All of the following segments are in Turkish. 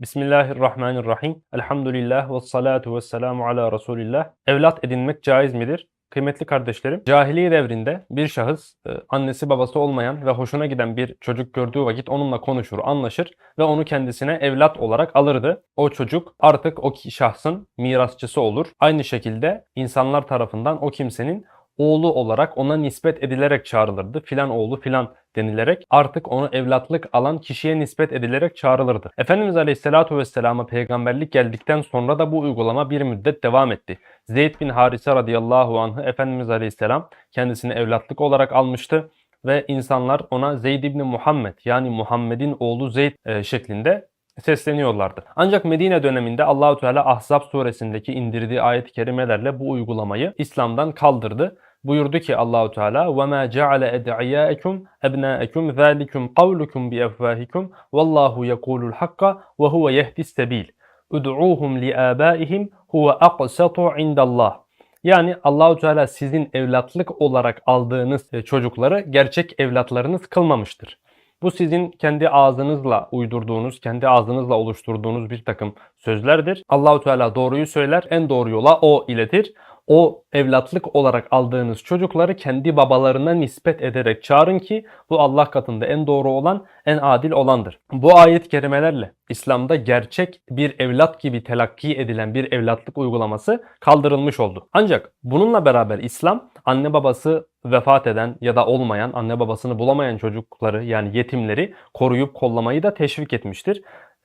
Bismillahirrahmanirrahim. Elhamdülillah ve salatu ve selamu ala Resulillah. Evlat edinmek caiz midir? Kıymetli kardeşlerim, cahiliye devrinde bir şahıs e, annesi babası olmayan ve hoşuna giden bir çocuk gördüğü vakit onunla konuşur, anlaşır ve onu kendisine evlat olarak alırdı. O çocuk artık o şahsın mirasçısı olur. Aynı şekilde insanlar tarafından o kimsenin oğlu olarak ona nispet edilerek çağrılırdı. Filan oğlu filan denilerek artık onu evlatlık alan kişiye nispet edilerek çağrılırdı. Efendimiz Aleyhisselatü Vesselam'a peygamberlik geldikten sonra da bu uygulama bir müddet devam etti. Zeyd bin Harise radıyallahu anh'ı Efendimiz Aleyhisselam kendisini evlatlık olarak almıştı ve insanlar ona Zeyd ibn Muhammed yani Muhammed'in oğlu Zeyd e, şeklinde sesleniyorlardı. Ancak Medine döneminde Allahu Teala Ahzab suresindeki indirdiği ayet-i kerimelerle bu uygulamayı İslam'dan kaldırdı buyurdu ki Allahu Teala ve ma ceale ed'iyaekum ebnaekum zalikum kavlukum bi afwahikum vallahu yekulul hakka ve huve yehdis sebil ud'uhum li abaihim huve aqsatu indallah yani Allahu Teala sizin evlatlık olarak aldığınız e, çocukları gerçek evlatlarınız kılmamıştır. Bu sizin kendi ağzınızla uydurduğunuz, kendi ağzınızla oluşturduğunuz bir takım sözlerdir. Allahu Teala doğruyu söyler, en doğru yola o iletir. O evlatlık olarak aldığınız çocukları kendi babalarına nispet ederek çağırın ki bu Allah katında en doğru olan, en adil olandır. Bu ayet kerimelerle İslam'da gerçek bir evlat gibi telakki edilen bir evlatlık uygulaması kaldırılmış oldu. Ancak bununla beraber İslam anne babası vefat eden ya da olmayan, anne babasını bulamayan çocukları yani yetimleri koruyup kollamayı da teşvik etmiştir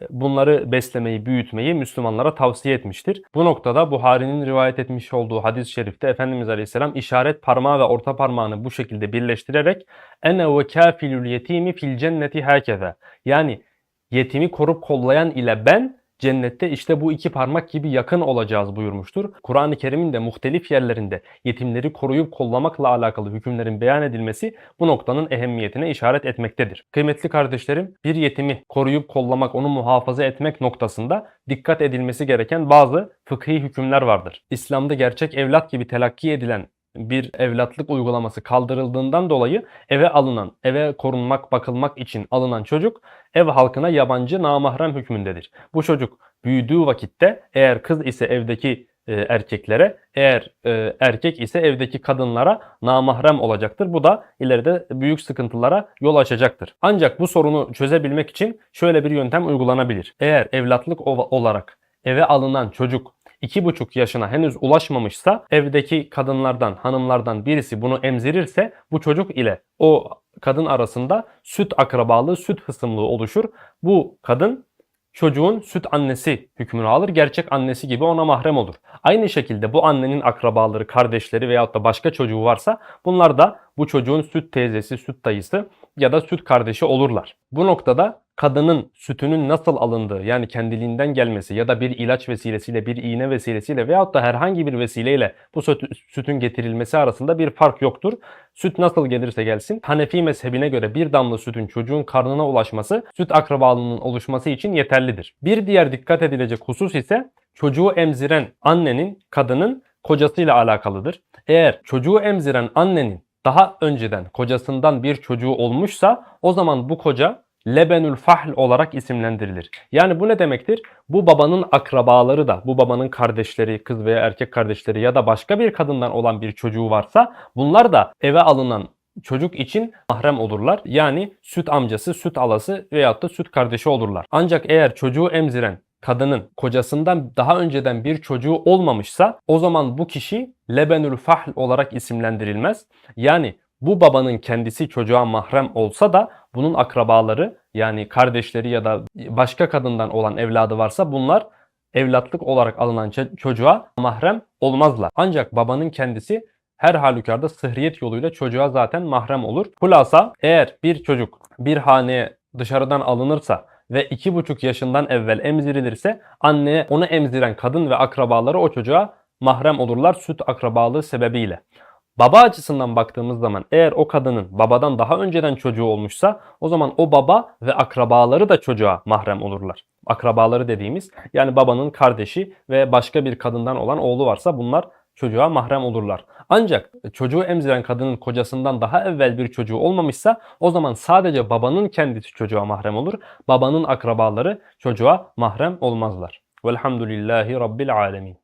bunları beslemeyi, büyütmeyi Müslümanlara tavsiye etmiştir. Bu noktada Buhari'nin rivayet etmiş olduğu hadis-i şerifte Efendimiz Aleyhisselam işaret parmağı ve orta parmağını bu şekilde birleştirerek ene ve kafilül yetimi fil cenneti hakeze. Yani yetimi korup kollayan ile ben cennette işte bu iki parmak gibi yakın olacağız buyurmuştur. Kur'an-ı Kerim'in de muhtelif yerlerinde yetimleri koruyup kollamakla alakalı hükümlerin beyan edilmesi bu noktanın ehemmiyetine işaret etmektedir. Kıymetli kardeşlerim, bir yetimi koruyup kollamak, onu muhafaza etmek noktasında dikkat edilmesi gereken bazı fıkhi hükümler vardır. İslam'da gerçek evlat gibi telakki edilen bir evlatlık uygulaması kaldırıldığından dolayı eve alınan, eve korunmak, bakılmak için alınan çocuk ev halkına yabancı namahrem hükmündedir. Bu çocuk büyüdüğü vakitte eğer kız ise evdeki e, erkeklere, eğer e, erkek ise evdeki kadınlara namahrem olacaktır. Bu da ileride büyük sıkıntılara yol açacaktır. Ancak bu sorunu çözebilmek için şöyle bir yöntem uygulanabilir. Eğer evlatlık olarak eve alınan çocuk 2,5 yaşına henüz ulaşmamışsa evdeki kadınlardan, hanımlardan birisi bunu emzirirse bu çocuk ile o kadın arasında süt akrabalığı, süt hısımlığı oluşur. Bu kadın çocuğun süt annesi hükmünü alır. Gerçek annesi gibi ona mahrem olur. Aynı şekilde bu annenin akrabaları, kardeşleri veyahut da başka çocuğu varsa bunlar da bu çocuğun süt teyzesi, süt dayısı ya da süt kardeşi olurlar. Bu noktada kadının sütünün nasıl alındığı yani kendiliğinden gelmesi ya da bir ilaç vesilesiyle bir iğne vesilesiyle veyahut da herhangi bir vesileyle bu sütün getirilmesi arasında bir fark yoktur. Süt nasıl gelirse gelsin Hanefi mezhebine göre bir damla sütün çocuğun karnına ulaşması süt akrabalığının oluşması için yeterlidir. Bir diğer dikkat edilecek husus ise çocuğu emziren annenin, kadının kocasıyla alakalıdır. Eğer çocuğu emziren annenin daha önceden kocasından bir çocuğu olmuşsa o zaman bu koca Lebenül Fahl olarak isimlendirilir. Yani bu ne demektir? Bu babanın akrabaları da, bu babanın kardeşleri, kız veya erkek kardeşleri ya da başka bir kadından olan bir çocuğu varsa bunlar da eve alınan çocuk için mahrem olurlar. Yani süt amcası, süt alası veyahut da süt kardeşi olurlar. Ancak eğer çocuğu emziren kadının kocasından daha önceden bir çocuğu olmamışsa o zaman bu kişi lebenül fahl olarak isimlendirilmez. Yani bu babanın kendisi çocuğa mahrem olsa da bunun akrabaları yani kardeşleri ya da başka kadından olan evladı varsa bunlar evlatlık olarak alınan çocuğa mahrem olmazlar. Ancak babanın kendisi her halükarda sıhriyet yoluyla çocuğa zaten mahrem olur. Hulasa eğer bir çocuk bir haneye dışarıdan alınırsa ve 2,5 yaşından evvel emzirilirse anneye onu emziren kadın ve akrabaları o çocuğa mahrem olurlar süt akrabalığı sebebiyle. Baba açısından baktığımız zaman eğer o kadının babadan daha önceden çocuğu olmuşsa o zaman o baba ve akrabaları da çocuğa mahrem olurlar. Akrabaları dediğimiz yani babanın kardeşi ve başka bir kadından olan oğlu varsa bunlar çocuğa mahrem olurlar. Ancak çocuğu emziren kadının kocasından daha evvel bir çocuğu olmamışsa o zaman sadece babanın kendisi çocuğa mahrem olur. Babanın akrabaları çocuğa mahrem olmazlar. Velhamdülillahi Rabbil Alemin.